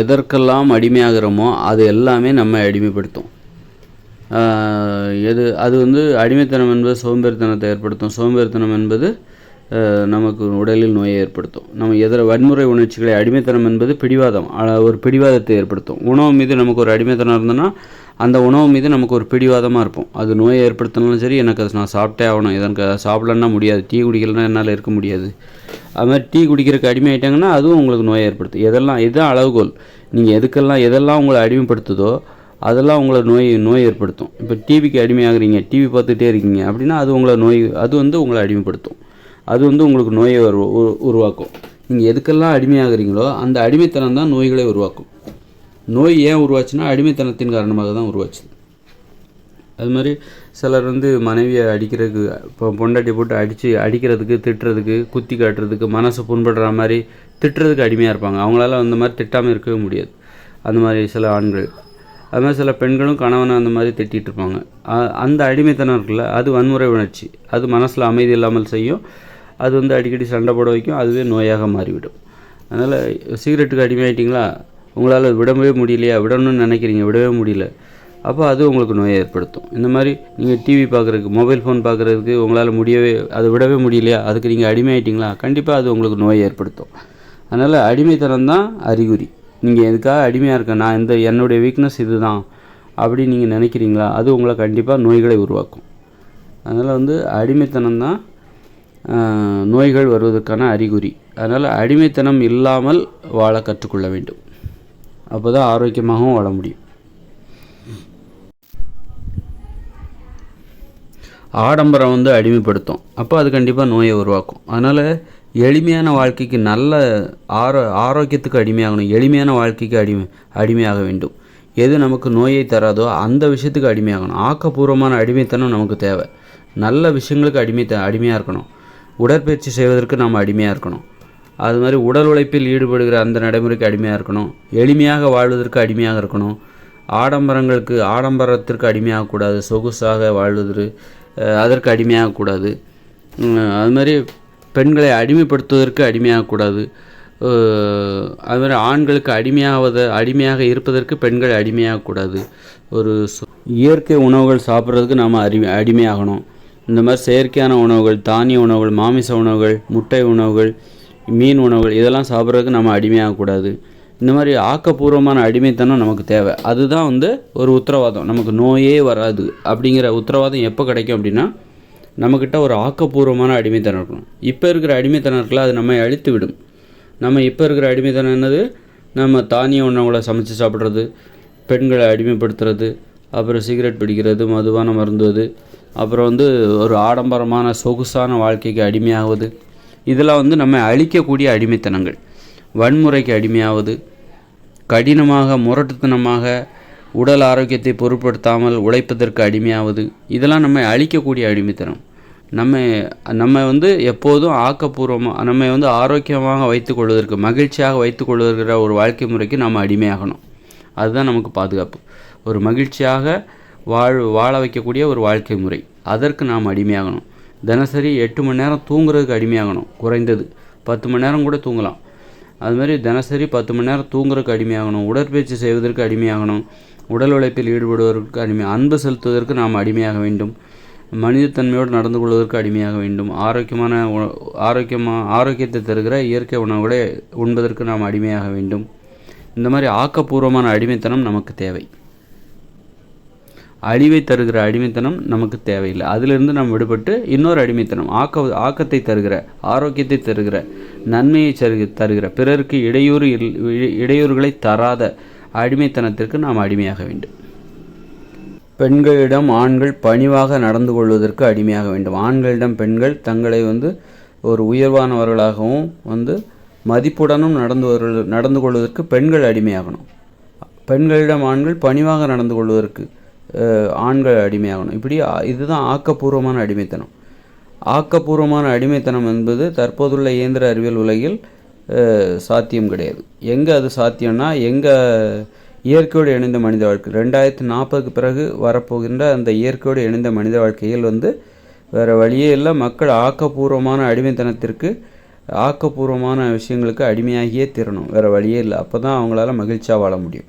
எதற்கெல்லாம் அடிமையாகிறோமோ அது எல்லாமே நம்ம அடிமைப்படுத்தும். எது அது வந்து அடிமைத்தனம் என்பது சோம்பேறித்தனத்தை ஏற்படுத்தும். சோம்பேறித்தனம் என்பது நமக்கு உடலில் நோயை ஏற்படுத்தும். நம்ம எதிர வன்முறை உணர்ச்சிகளை அடிமைத்தனம் என்பது பிடிவாதம் ஒரு பிடிவாதத்தை ஏற்படுத்தும். உணவு மீது நமக்கு ஒரு அடிமைத்தனம் இருந்ததுன்னா அந்த உணவு மீது நமக்கு ஒரு பிடிவாதமாக இருப்போம். அது நோயை ஏற்படுத்தினாலும் சரி எனக்கு அது நான் சாப்பிட்டே ஆகணும். எனக்கு சாப்பிடலன்னா முடியாது. டீ குடிக்கலன்னா என்னால் இருக்க முடியாது. அது மாதிரி டீ குடிக்கிறதுக்கு அடிமையாயிட்டாங்கன்னா அதுவும் உங்களுக்கு நோயை ஏற்படுத்தும். எதெல்லாம் இதுதான் அளவுகோல் நீங்கள் எதுக்கெல்லாம் எதெல்லாம் உங்களை அடிமைப்படுத்துதோ அதெல்லாம் உங்களை நோய் நோய் ஏற்படுத்தும். இப்போ டிவிக்கு அடிமையாகிறீங்க டிவி பார்த்துட்டே இருக்கீங்க அப்படின்னா அது உங்களை நோய் அது வந்து உங்களை அடிமைப்படுத்தும். அது வந்து உங்களுக்கு நோயை உருவாக்கும். நீங்கள் எதுக்கெல்லாம் அடிமையாகிறீங்களோ அந்த அடிமைத்தனம் தான் நோய்களை உருவாக்கும். நோய் ஏன் உருவாச்சுன்னா அடிமைத்தனத்தின் காரணமாக தான் உருவாச்சுது. அது மாதிரி சிலர் வந்து மனைவியை அடிக்கிறதுக்கு இப்போ பொண்டாட்டி போட்டு அடித்து அடிக்கிறதுக்கு திட்டுறதுக்கு குத்தி காட்டுறதுக்கு மனசு புண்படுற மாதிரி திட்டுறதுக்கு அடிமையாக இருப்பாங்க. அவங்களால அந்த மாதிரி திட்டாமல் இருக்கவே முடியாது. அந்த மாதிரி சில ஆண்கள். அது மாதிரி சில பெண்களும் கணவனை அந்த மாதிரி திட்டிகிட்டு இருப்பாங்க. அந்த அடிமைத்தனம் இருக்குல்ல அது வன்முறை உணர்ச்சி. அது மனசில் அமைதி இல்லாமல் செய்யும். அது வந்து அடிக்கடி சண்டை போட வைக்கும். அதுவே நோயாக மாறிவிடும். அதனால் சிகரெட்டுக்கு அடிமையாயிட்டிங்களா? உங்களால் விடவே முடியலையா? விடணும்னு நினைக்கிறீங்க. விடவே முடியல. அப்போ அது உங்களுக்கு நோயை ஏற்படுத்தும். இந்த மாதிரி நீங்கள் டிவி பார்க்குறதுக்கு மொபைல் ஃபோன் பார்க்குறதுக்கு உங்களால் முடியவே அதை விடவே முடியலையா? அதுக்கு நீங்கள் அடிமை ஆகிட்டிங்களா கண்டிப்பாக அது உங்களுக்கு நோயை ஏற்படுத்தும். அதனால் அடிமைத்தனம் தான் அறிகுறி. நீங்கள் எதுக்காக அடிமையாக இருக்க? நான் இந்த என்னுடைய வீக்னஸ் இதுதான். அப்படி நீங்கள் நினைக்கிறீங்களா? அது உங்களை கண்டிப்பாக நோய்களை உருவாக்கும். அதனால் வந்து அடிமைத்தனம் தான் நோய்கள் வருவதற்கான அறிகுறி. அதனால் அடிமைத்தனம் இல்லாமல் வாழ கற்றுக்கொள்ள வேண்டும். அப்போ தான் ஆரோக்கியமாகவும் வாழ முடியும். ஆடம்பரம் வந்து அடிமைப்படுத்தும். அப்போ அது கண்டிப்பாக நோயை உருவாக்கும். அதனால் எளிமையான வாழ்க்கைக்கு நல்ல ஆரோ ஆரோக்கியத்துக்கு அடிமையாகணும். எளிமையான வாழ்க்கைக்கு அடிமை அடிமையாக வேண்டும். எது நமக்கு நோயை தராதோ அந்த விஷயத்துக்கு அடிமையாகணும். ஆக்கப்பூர்வமான அடிமைத்தனம் நமக்கு தேவை. நல்ல விஷயங்களுக்கு அடிமை அடிமையாக இருக்கணும். உடற்பயிற்சி செய்வதற்கு நாம் அடிமையாக இருக்கணும். அது மாதிரி உடல் உழைப்பில் ஈடுபடுகிற அந்த நடைமுறைக்கு அடிமையாக இருக்கணும். எளிமையாக வாழ்வதற்கு அடிமையாக இருக்கணும். ஆடம்பரங்களுக்கு ஆடம்பரத்திற்கு அடிமையாகக்கூடாது. சொகுசாக வாழ்வது அதற்கு அடிமையாகக்கூடாது. அது மாதிரி பெண்களை அடிமைப்படுத்துவதற்கு அடிமையாகக்கூடாது. அது மாதிரி ஆண்களுக்கு அடிமையாவத அடிமையாக இருப்பதற்கு பெண்கள் அடிமையாகக்கூடாது. ஒரு இயற்கை உணவுகள் சாப்பிட்றதுக்கு நாம் அடி அடிமையாகணும். இந்த மாதிரி செயற்கையான உணவுகள் தானிய உணவுகள் மாமிச உணவுகள் முட்டை உணவுகள் மீன் உணவுகள் இதெல்லாம் சாப்பிட்றதுக்கு நம்ம அடிமையாகக்கூடாது. இந்த மாதிரி ஆக்கப்பூர்வமான அடிமைத்தனம் நமக்கு தேவை. அதுதான் வந்து ஒரு உத்தரவாதம். நமக்கு நோயே வராது அப்படிங்கிற உத்தரவாதம் எப்போ கிடைக்கும் அப்படின்னா நம்மக்கிட்ட ஒரு ஆக்கப்பூர்வமான அடிமைத்தனம் இருக்கணும். இப்போ இருக்கிற அடிமைத்தனம் இருக்குல்ல அது நம்மை அழித்து விடும். நம்ம இப்போ இருக்கிற அடிமைத்தனம் என்னது? நம்ம தானிய உணவுகளை சமைச்சு சாப்பிட்றது பெண்களை அடிமைப்படுத்துறது அப்புறம் சிகரெட் பிடிக்கிறது மதுபானம் மருந்துவது அப்புறம் வந்து ஒரு ஆடம்பரமான சொகுசான வாழ்க்கைக்கு அடிமையாவது இதெல்லாம் வந்து நம்ம அழிக்கக்கூடிய அடிமைத்தனங்கள். வன்முறைக்கு அடிமையாவது கடினமாக முரட்டுத்தனமாக உடல் ஆரோக்கியத்தை பொருட்படுத்தாமல் உழைப்பதற்கு அடிமையாவது இதெல்லாம் நம்ம அழிக்கக்கூடிய அடிமைத்தனம். நம்ம நம்ம வந்து எப்போதும் ஆக்கப்பூர்வமாக நம்ம வந்து ஆரோக்கியமாக வைத்துக்கொள்வதற்கு மகிழ்ச்சியாக வைத்துக்கொள்வதற்கிற ஒரு வாழ்க்கை முறைக்கு நம்ம அடிமையாகணும். அதுதான் நமக்கு பாதுகாப்பு. ஒரு மகிழ்ச்சியாக வாழ் வாழ வைக்கக்கூடிய ஒரு வாழ்க்கை முறை. அதற்கு நாம் அடிமையாகணும். தினசரி எட்டு மணி நேரம் தூங்குறதுக்கு அடிமையாகணும். குறைந்தது. பத்து மணி நேரம் கூட தூங்கலாம். அதுமாதிரி தினசரி பத்து மணி நேரம் தூங்குறதுக்கு அடிமையாகணும் உடற்பயிற்சி செய்வதற்கு அடிமையாகணும் உடல் உழைப்பில் ஈடுபடுவதற்கு அடிமை அன்பு செலுத்துவதற்கு நாம் அடிமையாக வேண்டும் மனிதத்தன்மையோடு நடந்து கொள்வதற்கு அடிமையாக வேண்டும் ஆரோக்கியமான ஆரோக்கியமாக ஆரோக்கியத்தை தருகிற இயற்கை உணவுகளை உண்பதற்கு நாம் அடிமையாக வேண்டும். இந்த மாதிரி ஆக்கப்பூர்வமான அடிமைத்தனம் நமக்கு தேவை. அழிவை தருகிற அடிமைத்தனம் நமக்கு தேவையில்லை. அதிலிருந்து நாம் விடுபட்டு இன்னொரு அடிமைத்தனம் ஆக்க ஆக்கத்தை தருகிற ஆரோக்கியத்தை தருகிற நன்மையை தருக தருகிற பிறருக்கு இடையூறு இல்- இ- இடையூறுகளை தராத அடிமைத்தனத்திற்கு நாம் அடிமையாக வேண்டும். பெண்களிடம் ஆண்கள் பணிவாக நடந்து கொள்வதற்கு அடிமையாக வேண்டும். ஆண்களிடம் பெண்கள் தங்களை வந்து ஒரு உயர்வானவர்களாகவும் வந்து மதிப்புடனும் நடந்து நடந்து கொள்வதற்கு பெண்கள் அடிமையாகணும். பெண்களிடம் ஆண்கள் பணிவாக நடந்து கொள்வதற்கு ஆண்கள் அடிமையாகணும். இப்படி இதுதான் ஆக்கப்பூர்வமான அடிமைத்தனம். ஆக்கப்பூர்வமான அடிமைத்தனம் என்பது தற்போதுள்ள இயந்திர அறிவியல் உலகில் சாத்தியம் கிடையாது. எங்கே அது சாத்தியம்னா எங்கே இயற்கையோடு இணைந்த மனித வாழ்க்கை. ரெண்டாயிரத்தி நாற்பதுக்கு பிறகு வரப்போகின்ற அந்த இயற்கையோடு இணைந்த மனித வாழ்க்கையில் வந்து வேறு வழியே இல்லை. மக்கள் ஆக்கப்பூர்வமான அடிமைத்தனத்திற்கு ஆக்கப்பூர்வமான விஷயங்களுக்கு அடிமையாகியே தீரணும். வேறு வழியே இல்லை. அப்போ தான் அவங்களால மகிழ்ச்சியாக வாழ முடியும்.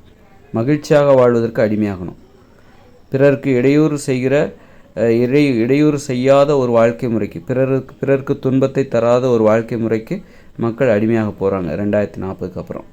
மகிழ்ச்சியாக வாழ்வதற்கு அடிமையாகணும். பிறருக்கு இடையூறு செய்கிற இடை இடையூறு செய்யாத ஒரு வாழ்க்கை முறைக்கு பிறருக்கு பிறருக்கு துன்பத்தை தராத ஒரு வாழ்க்கை முறைக்கு மக்கள் அடிமையாக போகிறாங்க ரெண்டாயிரத்தி நாற்பதுக்கு அப்புறம்.